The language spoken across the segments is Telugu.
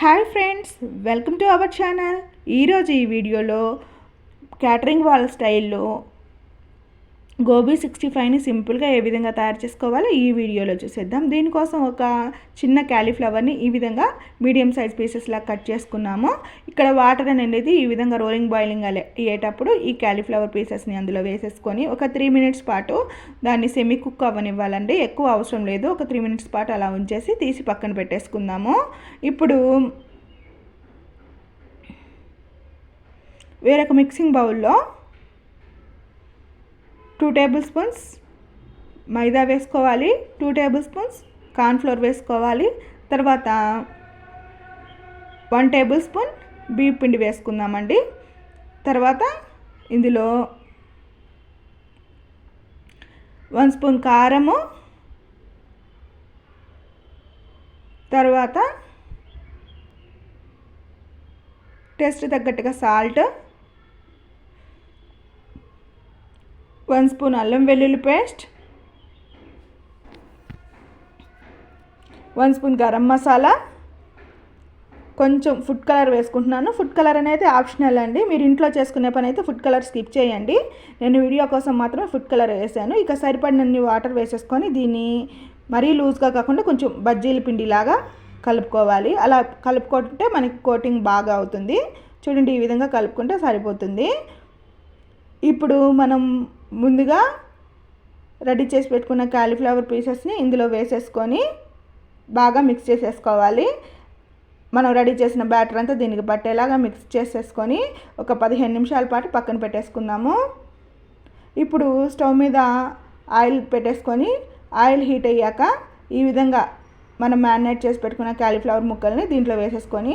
Hi friends welcome to our channel. ఈరోజు ఈ వీడియోలో క్యాటరింగ్ వాళ్ళ స్టైల్లో గోబీ సిక్స్టీ ఫైవ్ని సింపుల్గా ఏ విధంగా తయారు చేసుకోవాలో ఈ వీడియోలో చూసేద్దాం. దీనికోసం ఒక చిన్న క్యాలీఫ్లవర్ని ఈ విధంగా మీడియం సైజ్ పీసెస్లా కట్ చేసుకున్నాము. ఇక్కడ వాటర్ అనేది ఈ విధంగా రోలింగ్ బాయిలింగ్ అయ్యేటప్పుడు ఈ క్యాలీఫ్లవర్ పీసెస్ని అందులో వేసేసుకొని ఒక త్రీ మినిట్స్ పాటు దాన్ని సెమీ కుక్ అవ్వనివ్వాలండి. ఎక్కువ అవసరం లేదు. ఒక త్రీ మినిట్స్ పాటు అలా ఉంచేసి తీసి పక్కన పెట్టేసుకుందాము. ఇప్పుడు వేరొక మిక్సింగ్ బౌల్లో టూ టేబుల్ స్పూన్స్ మైదా వేసుకోవాలి టూ టేబుల్ స్పూన్స్ కార్న్ఫ్లోర్ వేసుకోవాలి తర్వాత వన్ టేబుల్ స్పూన్ బియ్య పిండి వేసుకుందామండి. తర్వాత ఇందులో వన్ స్పూన్ కారము తర్వాత టేస్ట్ తగ్గట్టుగా సాల్ట్ వన్ స్పూన్ అల్లం వెల్లుల్లి paste one spoon garam masala. కొంచెం ఫుడ్ కలర్ వేసుకుంటున్నాను. ఫుడ్ కలర్ అనేది ఆప్షనల్ అండి. మీరు ఇంట్లో చేసుకునే పని అయితే ఫుడ్ కలర్ స్కిప్ చేయండి. నేను వీడియో కోసం మాత్రమే ఫుడ్ కలర్ వేసాను. ఇక సరిపడినన్ని వాటర్ వేసేసుకొని దీన్ని మరీ లూజ్గా కాకుండా కొంచెం బజ్జీల పిండిలాగా కలుపుకోవాలి. అలా కలుపుకుంటే మనకి కోటింగ్ బాగా అవుతుంది. చూడండి ఈ విధంగా కలుపుకుంటే సరిపోతుంది. ఇప్పుడు మనం ముందుగా రెడీ చేసి పెట్టుకున్న కాలీఫ్లవర్ పీసెస్ని ఇందులో వేసేసుకొని బాగా మిక్స్ చేసేసుకోవాలి. మనం రెడీ చేసిన బ్యాటర్ అంతా దీనికి పట్టేలాగా మిక్స్ చేసేసుకొని ఒక పదిహేను నిమిషాల పాటు పక్కన పెట్టేసుకుందాము. ఇప్పుడు స్టవ్ మీద ఆయిల్ పెట్టేసుకొని ఆయిల్ హీట్ అయ్యాక ఈ విధంగా మనం మ్యారినేట్ చేసి పెట్టుకున్న క్యాలీఫ్లవర్ ముక్కల్ని దీంట్లో వేసేసుకొని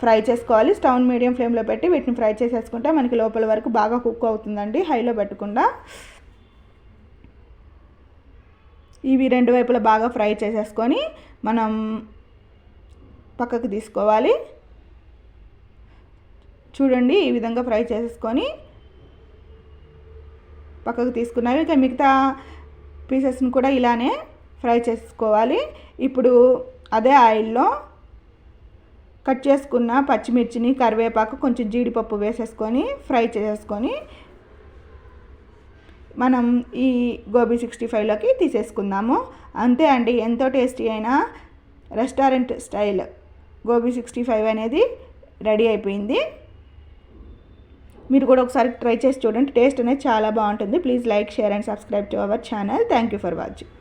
ఫ్రై చేసుకోవాలి. స్టవ్ మీడియం ఫ్లేమ్లో పెట్టి వీటిని ఫ్రై చేసేసుకుంటే మనకి లోపల వరకు బాగా కుక్ అవుతుందండి. హైలో పెట్టకుండా. ఇవి రెండు వైపులా బాగా ఫ్రై చేసేసుకొని మనం పక్కకు తీసుకోవాలి. చూడండి ఈ విధంగా ఫ్రై చేసేసుకొని పక్కకు తీసుకున్నవి ఇక మిగతా పీసెస్ని కూడా ఇలానే ఫ్రై చేసుకోవాలి. ఇప్పుడు అదే ఆయిల్లో కట్ చేసుకున్న పచ్చిమిర్చిని కరివేపాకు కొంచెం జీడిపప్పు వేసేసుకొని ఫ్రై చేసేసుకొని మనం ఈ గోబీ సిక్స్టీ ఫైవ్లోకి తీసేసుకుందాము. అంతే అండి ఎంతో టేస్టీ అయిన restaurant style. Gobi sixty five అనేది రెడీ అయిపోయింది. మీరు కూడా ఒకసారి ట్రై చేసి చూడండి టేస్ట్ అనేది చాలా బాగుంటుంది. Please like share and subscribe to our channel. Thank you for watching.